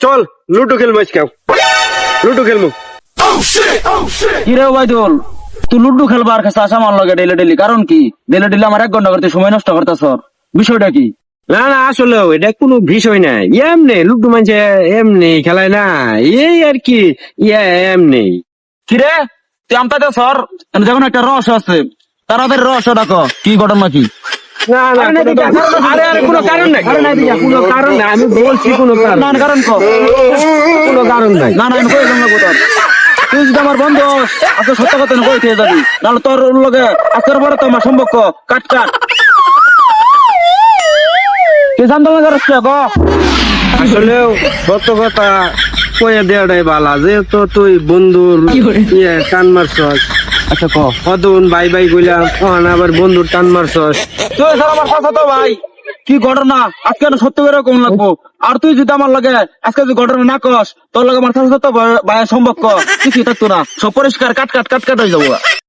চল লুডো খেলব আজকেও লুডো খেলব। কিরে ওবাইদুল তুই লুডু খেলবার কাছে আসা মান লাগে ডেলি ডেলি। কারণ কি? ডেলি ডেলি আমার এক ঘণ্টা করতে সময় নষ্ট করতেছ। বিষয়টা কি? না না আসলে এটা কোনো বিষয় নাই। এমনি লুডো মানছে এমনি খেলায় না এই আর কি ইয়া এমনি। কিরে তুই আমতাতে সর যখন একটা রস আছে। তাড়াতাড়ি রস ডাকো কি ঘটনা কি? না না কোনো- আরে আরে কোনো কারণ নাই। কোনো কারণ নাই আমি বলছি কোনো কারণ না না, কারণ কো কোনো কারণ নাই। না না আমি কই গেলাম কোথাও তুই যদি আমার বন্ধু আজকে সত্য কথা কই থেকে যাবি? নাহলে তোর লগে আজকের পরে তো আমার সম্পর্ক কাট কাট তুই জানতো না যাচ্ছ গো আসলে সত্য কথা কয়ে দেওয়াটাই বালা যেহেতু তুই বন্ধুর ইয়ে টান মারছস। আচ্ছা ক কতক্ষণ বাই বাই কইলাম। কখন আবার বন্ধুর টান মারছস। তুই স্যার আমার কথা তো ভাই। কি ঘটনা? আজকে না সত্য করে কম লাগবো। আর তুই যদি আমার লাগে আজকে যদি ঘটনা না কস, তোর লাগে আমার সাথে তো ভাই সম্পর্ক কিছু থাকতো না। সব পরিষ্কার, কাট কাট কাট কাট হয়ে যাব।